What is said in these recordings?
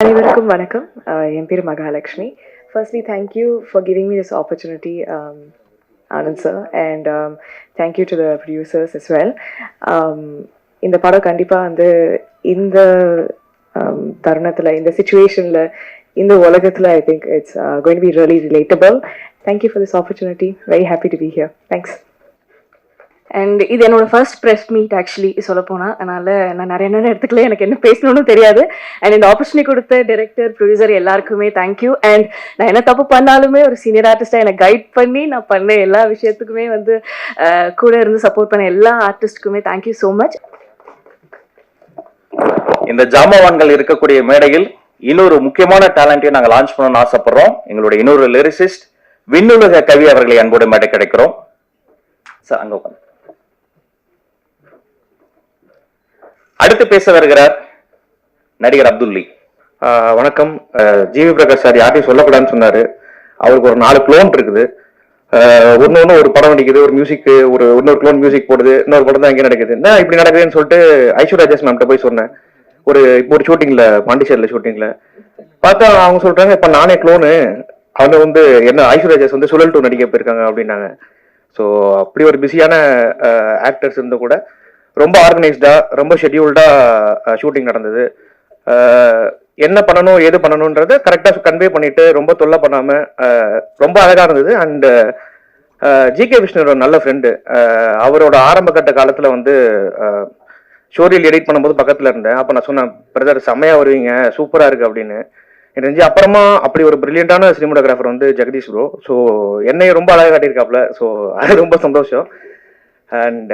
அனைவருக்கும் வணக்கம். என் பேர் Mahalakshmi. Firstly thank you for giving me this opportunity Anand sir and thank you to the producers is well இந்த படம் கண்டிப்பாக வந்து இந்த தருணத்தில் இந்த சுச்சுவேஷனில் இந்த உலகத்தில் I think it's going be really relatable thank you for this opportunity very happy to be here thanks and இது என்னோட ஃபர்ஸ்ட் ப்ரெஸ் மீட் ஆக்சுவலி சொல்ல போனால் அதனால் நான் நிறைய நேரம் எடுத்துக்கல எனக்கு என்ன பேசணும்னு தெரியாது. அண்ட் இந்த ஆப்பர்ச்சுனிட்டி கொடுத்த டைரக்டர் ப்ரொடியூசர் எல்லாருக்குமே தேங்க்யூ அண்ட் நான் என்ன தப்பு பண்ணாலுமே ஒரு சீனியர் ஆர்டிஸ்டாக என்னை கைட் பண்ணி நான் பண்ண எல்லா விஷயத்துக்குமே வந்து கூட இருந்து சப்போர்ட் பண்ண எல்லா ஆர்டிஸ்ட்டுக்குமே தேங்க்யூ ஸோ மச் இந்த ஜாமவான்கள் இருக்கக்கூடிய மேடையில் இன்னொரு முக்கியமான டேலண்ட்டையும் நாங்கள் லான்ச் பண்ணணும்னு ஆசைப்படுறோம். எங்களுடைய இன்னொரு லிரிசிஸ்ட் விண்ணுலக கவி அவர்களை அன்போடு மேடை கிடைக்கிறோம் சார் அங்கே உட்காந்து அடுத்து பேச வருகிறார் நடிகர் அப்துல்லி. வணக்கம். ஜிவி பிரகாஷ் சார் யார்ட்டையும் சொல்லக்கூடாதுன்னு சொன்னாரு. அவருக்கு ஒரு நாலு க்ளோன் இருக்குது. ஒன்று ஒன்று ஒரு படம் நடிக்குது ஒரு மியூசிக் ஒரு இன்னொரு க்ளோன் மியூசிக் போடுது இன்னொரு படம் தான் எங்கே நடக்குது. என்ன இப்படி நடக்குதுன்னு சொல்லிட்டு ஐஸ்வர்யா ராஜேஷ் மேம்கிட்ட போய் சொன்னேன். ஒரு இப்போ ஒரு ஷூட்டிங்ல பாண்டிச்சேரியில் ஷூட்டிங்ல பார்த்தா அவங்க சொல்றாங்க இப்போ நானே க்ளோனு அவங்க வந்து என்ன ஐஸ்வர்யா ராஜேஷ் வந்து சுழல் டூ நடிக்க போயிருக்காங்க அப்படின்னாங்க. ஸோ அப்படி ஒரு பிஸியான ஆக்டர்ஸ் இருந்தும் கூட ரொம்ப ஆர்கனைஸ்டா ரொம்ப ஷெட்யூல்டா ஷூட்டிங் நடந்தது. என்ன பண்ணணும் ஏது பண்ணணுன்றத கரெக்டாக கன்வே பண்ணிட்டு ரொம்ப தொல்லை பண்ணாம ரொம்ப அழகா இருந்தது. அண்ட் ஜி கே விஷ்ணு நல்ல ஃப்ரெண்டு அவரோட ஆரம்ப கட்ட காலத்துல வந்து ஷோரியல் எடிட் பண்ணும்போது பக்கத்துல இருந்தேன். அப்போ நான் சொன்னேன் பிரதர் செம்மையா வருவீங்க சூப்பரா இருக்கு அப்படின்னு. எனக்கு தெரிஞ்சு அப்புறமா அப்படி ஒரு பிரில்லியண்டான சினிமோட்டோகிராஃபர் வந்து ஜெகதீஷ் ப்ரோ ஸோ என்னையும் ரொம்ப அழகா காட்டியிருக்காப்ல. ஸோ அது ரொம்ப சந்தோஷம். And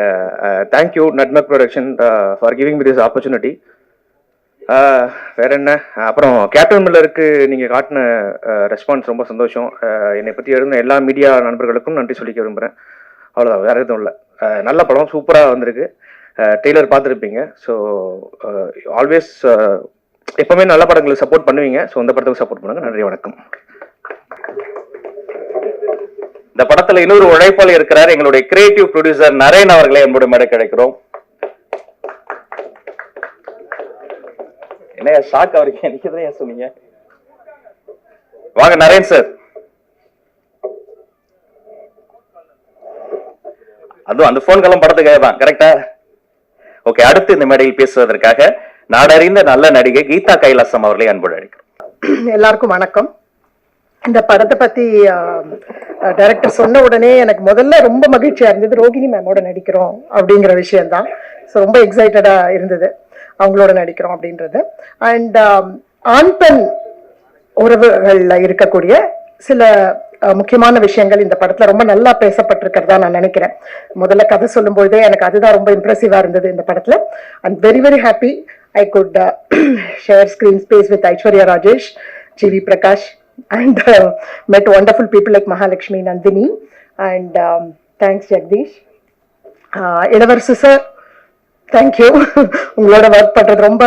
thank you nutmeg production for giving me this opportunity வேற என்ன? அப்புறம் கேப்டன் மில்லருக்கு நீங்கள் காட்டின uh, ரெஸ்பான்ஸ் ரொம்ப சந்தோஷம். Uh, என்னை பற்றி எழுதின எல்லா மீடியா நண்பர்களுக்கும் நன்றி சொல்லிக்க விரும்புகிறேன் அவ்வளோதான் வேற எதுவும் இல்லை. Uh, நல்ல படம் சூப்பராக வந்திருக்கு. டெய்லர் பார்த்துருப்பீங்க. ஸோ ஆல்வேஸ் எப்பவுமே நல்ல படங்களுக்கு சப்போர்ட் பண்ணுவீங்க. ஸோ அந்த படத்துக்கு சப்போர்ட் பண்ணுங்கள் நன்றி வணக்கம். இந்த படத்துல இன்னொரு உழைப்பாளி இருக்கிறார். எங்களுடைய கிரியேட்டிவ் ப்ரொடியூசர் நரேன் அவர்களை அன்போடு மேடை கிடைக்கிறோம் என்ன ஷாக் அவருக்கு எனக்கு சொன்னீங்க? வாங்க நரேன் சார் அதுவும் அந்த போன் கலம் படத்துக்காக தான் கரெக்டா ஓகே அடுத்து இந்த மேடையில் பேசுவதற்காக நாடறிந்த நல்ல நடிகை கீதா கைலாசம் அவர்களை அன்போடு அழைக்கிறோம். எல்லாருக்கும் வணக்கம். இந்த படத்தை பத்தி டைரக்டர் சொன்ன உடனே எனக்கு முதல்ல ரொம்ப மகிழ்ச்சியா இருந்தது ரோகிணி மேமோட நடிக்கிறோம் அப்படிங்கிற விஷயம்தான். ஸோ ரொம்ப எக்ஸைட்டடா இருந்தது அவங்களோட நடிக்கிறோம் அப்படின்றது. அண்ட் ஆண் பெண் உறவுகளில் இருக்கக்கூடிய சில முக்கியமான விஷயங்கள் இந்த படத்துல ரொம்ப நல்லா பேசப்பட்டிருக்கிறதா நான் நினைக்கிறேன். முதல்ல கதை சொல்லும்போதே எனக்கு அதுதான் ரொம்ப இம்ப்ரெசிவா இருந்தது இந்த படத்துல. And very very happy I could share screen space with Aishwarya Rajesh G V Prakash and uh, met wonderful people like Mahalakshmi Nandini and um, thanks Jagdish. Uh, Ilavarasu sir thank you உங்களோட work பண்றது ரொம்ப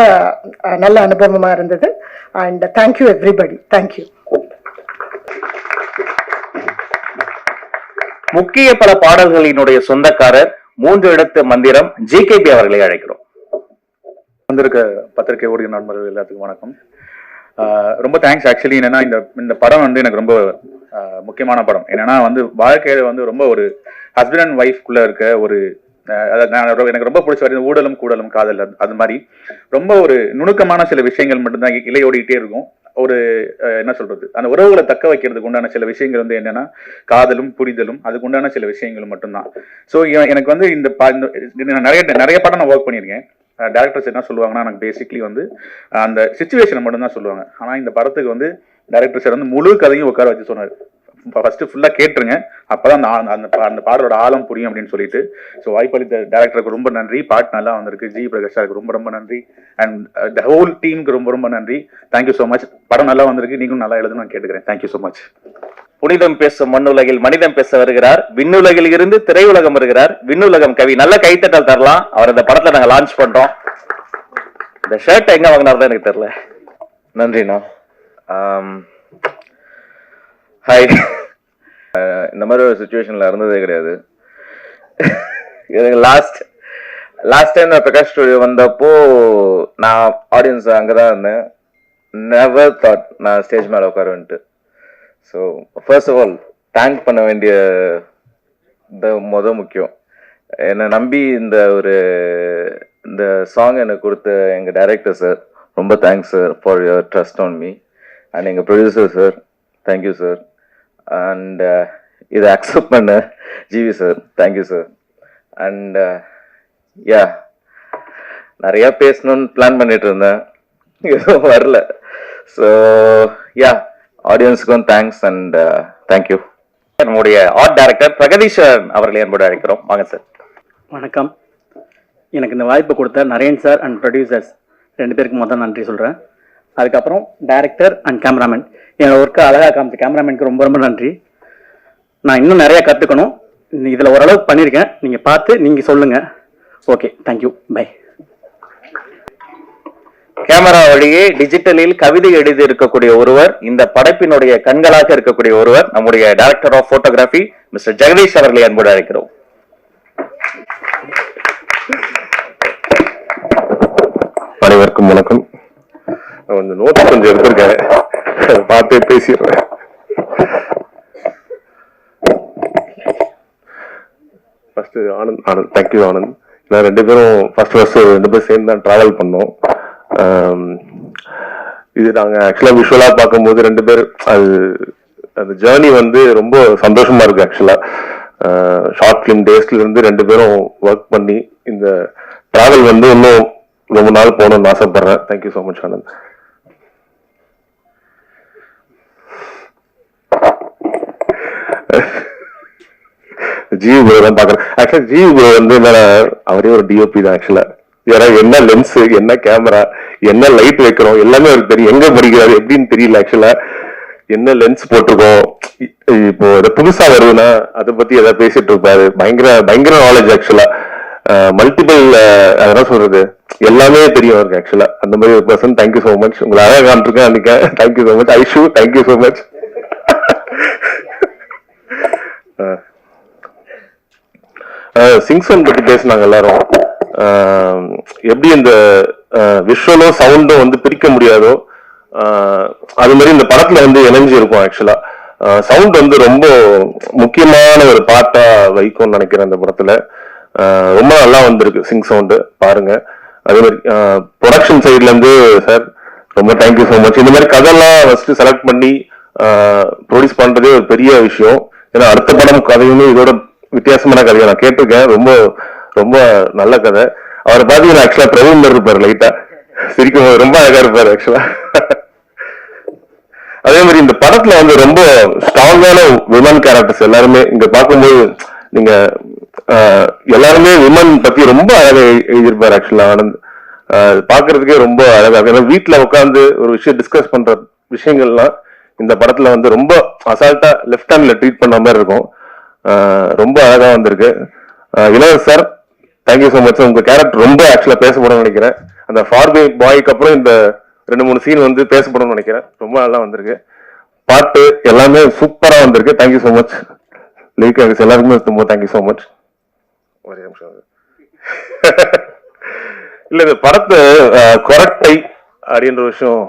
uh, நல்ல அனுபவமா இருந்தது. And thank you everybody thank you முக்கிய பல பாடல்களினுடைய சொந்தக்காரர் மூன்று இடத்து மந்திரம் ஜிகேபி அவர்களை அழைக்கிறோம். வந்திருக்க பத்திரிகை ஊழியர் நண்பர்கள் எல்லாத்துக்கும் வணக்கம். ரொம்ப தேங்க்ஸ் ஆக்சுவலி என்னன்னா இந்த இந்த படம் வந்து எனக்கு ரொம்ப முக்கியமான படம். என்னன்னா வந்து வாழ்க்கையில வந்து ரொம்ப ஒரு ஹஸ்பண்ட் அண்ட் ஒய்ஃப்குள்ள இருக்க ஒரு நான் எனக்கு ரொம்ப பிடிச்ச வரைக்கும் ஊடலும் கூடலும் காதல் அது- மாதிரி ரொம்ப ஒரு நுணுக்கமான சில விஷயங்கள் மட்டும்தான் இலையோடிக்கிட்டே இருக்கும். ஒரு என்ன சொல்றது? அந்த உறவுகளை தக்க வைக்கிறதுக்கு உண்டான சில விஷயங்கள் வந்து என்னன்னா காதலும் புரிதலும் அதுக்கு உண்டான சில விஷயங்களும் மட்டும்தான். ஸோ எனக்கு வந்து இந்த ப- இந்த- நிறைய நிறைய படம் நான் ஒர்க் பண்ணியிருக்கேன். டேரக்டர்ஸ் என்ன சொல்லுவாங்கன்னா எனக்கு பேசிக்லி வந்து அந்த சுச்சுவேஷனை மட்டும்தான் சொல்லுவாங்க. ஆனால் இந்த படத்துக்கு வந்து டேரக்டர் சார் வந்து முழு கதையும் உட்கார வச்சு சொன்னார். ஃபர்ஸ்ட் ஃபுல்லா கேட்டுருங்க. அப்பதான் அந்த அந்த பா- அந்த பாடலோட ஆழம் புரியும் அப்படின்னு சொல்லிட்டு. ஸோ வாய்ப்பளித்த டேரக்டருக்கு ரொம்ப நன்றி. பாட் நல்லா வந்திருக்கு. ஜி பிரகாஷ் சாருக்கு ரொம்ப ரொம்ப நன்றி. அண்ட் த ஹோல் டீமுக்கு ரொம்ப ரொம்ப நன்றி. தேங்க்யூ ஸோ மச் படம் நல்லா வந்திருக்கு. நீங்களும் நல்லா எழுதுன்னு நான் கேட்டுக்கிறேன். தேங்க்யூ ஸோ மச் புனிதம் பேசும் மண்ணுலகில் மனிதம் பேச வருகிறார். விண்ணுலகில் இருந்து திரையுலகம் வருகிறார். விண்ணுலகம் கவி நல்ல கைத்தட்டல் தரலாம். அவர் இந்த படத்தை நாங்கள் லான்ச் பண்றோம். இந்த ஷர்ட் எங்க வாங்கினார் எனக்கு தெரியல. நன்றிண்ணா. ஹாய் இந்த மாதிரி ஒரு சுச்சுவேஷன்ல இருந்ததே கிடையாது. எனக்கு லாஸ்ட் லாஸ்ட் டைம் நான் பிரகாஷ் ஸ்டுடியோ வந்தப்போ நான் ஆடியன்ஸ் அங்கதான் இருந்தேன். நெவர் தாட் நான் ஸ்டேஜ் மேலே உட்காருன்ட்டு so first of all thank பண்ண வேண்டிய இந்த முத முக்கியம். என்னை நம்பி இந்த ஒரு இந்த சாங் எனக்கு கொடுத்த எங்கள் டைரக்டர் சார் ரொம்ப thanks sir for your trust on me and எங்கள் producer sir thank you sir and இதை அக்செப்ட் பண்ண. GV sir thank you sir and yeah நிறையா பேசணும்னு பிளான் பண்ணிட்டு இருந்தேன். எதுவும் வரல. ஸோ யா ஆடியன்ஸுக்கும் தேங்க்ஸ் அண்ட் தேங்க்யூ நம்முடைய ஆர்ட் டைரக்டர் பிரகதீஸ்வரன் அவர்களை என்போடு அழைக்கிறோம். வாங்க சார் வணக்கம். எனக்கு இந்த வாய்ப்பு கொடுத்த நரேன் சார் அண்ட் ப்ரொடியூசர்ஸ் ரெண்டு பேருக்கு மொத்தம் நன்றி சொல்கிறேன் அதுக்கப்புறம் டைரக்டர் அண்ட் கேமராமேன் என்னோட ஒர்க்கை அழகாக காமிச்ச கேமராமேனுக்கு ரொம்ப ரொம்ப நன்றி. நான் இன்னும் நிறைய கற்றுக்கணும் இதில் ஓரளவுக்கு பண்ணியிருக்கேன். நீங்கள் பார்த்து நீங்கள் சொல்லுங்கள் ஓகே தேங்க்யூ பை கேமரா வழியே டிஜிட்டலில் கவிதை எழுதி இருக்கக்கூடிய ஒருவர் இந்த படைப்பினுடைய கண்களாக இருக்கக்கூடிய ஒருவர் நம்முடைய director of photography mister Jagadish அவர்களை அன்போடு அழைக்கிறோம். அனைவருக்கும் வணக்கம். கொஞ்சம் நோட்ஸ் கொஞ்சம் எடுத்திருக்கேன். பார்த்தே பேசிடுறேன். First Anand Anand thank you Anand. நான் ரெண்டு பேரும் ஃபர்ஸ்ட் ஃபர்ஸ்ட் ரெண்டு பேரும் சேர்ந்து தான் ட்ராவல் பண்ணோம். இது நாங்கள் ஆக்சுவலாக விஷுவலாக பார்க்கும்போது ரெண்டு பேர் அது அந்த ஜேர்னி வந்து ரொம்ப சந்தோஷமா இருக்கு ஆக்சுவலாக ஷார்ட் ஃபிலிம் டேஸ்ல இருந்து ரெண்டு பேரும் ஒர்க் பண்ணி இந்த ட்ராவல் வந்து இன்னும் ரொம்ப நாள் போகணும்னு ஆசைப்படுறேன். Thank you so much Anand. GV bro தான் பாக்குறேன் ஆக்சுவலா ஜிவி ப்ரோ வந்து என்னன்னா அவரே ஒரு டிஓபி தான் ஆக்சுவலா ஏன்னா என்ன லென்ஸ் என்ன கேமரா என்ன லைட் வைக்கிறோம் எல்லாமே அவருக்கு தெரியும். எங்க படிக்கிறாரு எப்படின்னு தெரியல ஆக்சுவலா என்ன லென்ஸ் போட்டிருக்கோம்? இப்போ இது புதுசா வருதுன்னா அதை பத்தி ஏதாவது பேசிட்டு இருப்பாரு. பயங்கர பயங்கர நாலேஜ் ஆக்சுவலா மல்டிபிள் அதெல்லாம் சொல்றது? எல்லாமே தெரியும் அவருக்கு ஆக்சுவலா அந்த மாதிரி ஒரு பர்சன் தேங்க்யூ ஸோ மச் உங்களை அழகாக காமிச்சிருக்கேன் அன்னைக்கு. Thank you so much Aishu thank you so much சிங்சன் பத்தி பேசினாங்க எல்லாரும். எப்படி இந்த விஷுவலும் சவுண்டும் வந்து பிரிக்க முடியாதோ அது மாதிரி இந்த படத்துல வந்து இணைஞ்சு இருக்கும் ஆக்சுவலா சவுண்ட் வந்து ரொம்ப முக்கியமான ஒரு பாட்டா வைக்கும்னு நினைக்கிறேன் இந்த படத்துல. ரொம்ப நல்லா வந்திருக்கு சிங் சவுண்டு பாருங்க. அதே மாதிரி ப்ரொடக்ஷன் சைட்ல இருந்து சார் ரொம்ப தேங்க்யூ ஸோ மச் இந்த மாதிரி கதைலாம் ஃபர்ஸ்ட் செலக்ட் பண்ணி ப்ரொடியூஸ் பண்றதே ஒரு பெரிய விஷயம். ஏன்னா அடுத்த படம் கதையுமே இதோட வித்தியாசமான கதையை நான் கேட்டிருக்கேன். ரொம்ப ரொம்ப நல்ல கதை. அவரை பார்த்தீங்கன்னா ஆக்சுவலா பிரவீன் மாதிரி இருப்பாரு லைட்டா சிரிக்கும் போது ரொம்ப அழகா இருப்பாரு ஆக்சுவலா அதே மாதிரி இந்த படத்துல வந்து ரொம்ப ஸ்ட்ராங்கான விமன் கேரக்டர்ஸ் எல்லாருமே இங்க பார்க்கும்போது நீங்க எல்லாருமே விமன் பத்தி ரொம்ப அழகா எழு- எழுதியிருப்பாரு ஆக்சுவலா ஆனந்த் ஆஹ், பாக்குறதுக்கே ரொம்ப அழகா இருக்கும் ஏன்னா வீட்டுல உட்காந்து ஒரு விஷயம் டிஸ்கஸ் பண்ற விஷயங்கள்லாம் இந்த படத்துல வந்து ரொம்ப அசால்ட்டா லெஃப்ட் ஹேண்ட்ல ட்ரீட் பண்ண மாதிரி இருக்கும். ரொம்ப அழகா வந்திருக்கு. Ilavarasar sir thank you so much உங்க கேரக்டர் ரொம்ப ஆக்சுவலா பேசப்படும் நினைக்கிறேன். அந்த ஃபார்பி பாய்க்கு அப்புறம் இந்த ரெண்டு மூணு சீன் வந்து பேசப்படும் நினைக்கிறேன். ரொம்ப நல்லா வந்திருக்கு. பாட்டு எல்லாமே சூப்பரா வந்திருக்கு. தேங்க்யூ ஸோ மச் லிரிக் எல்லாருக்குமே ரொம்ப தேங்க்யூ ஸோ மச் ஒரே நிமிஷம். இல்ல இந்த படத்தை கொரட்டை அப்படின்ற விஷயம்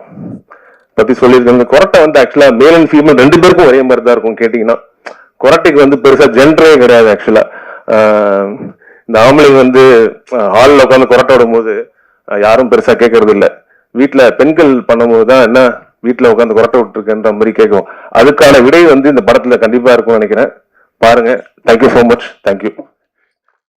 பத்தி சொல்லியிருக்காங்க. கொரட்டை வந்து ஆக்சுவலா மேல் அண்ட் ஃபீமேல் ரெண்டு பேருக்கும் ஒரே மாதிரி தான் இருக்கும் கேட்டீங்கன்னா. கொரட்டைக்கு வந்து பெருசா ஜென்டரே கிடையாது ஆக்சுவலா இந்த ஆம்பளைங்க வந்து ஹாலில் உட்காந்து கொரட்டை விடும்போது யாரும் பெருசா கேட்கறது இல்லை. வீட்டுல பெண்கள் பண்ணும்போது தான் என்ன வீட்டுல உட்காந்து கொரட்டை விட்டுருக்குன்ற மாதிரி கேட்கும். அதுக்கான விடை வந்து இந்த படத்துல கண்டிப்பா இருக்கும்னு நினைக்கிறேன். பாருங்க. Thank you so much thank you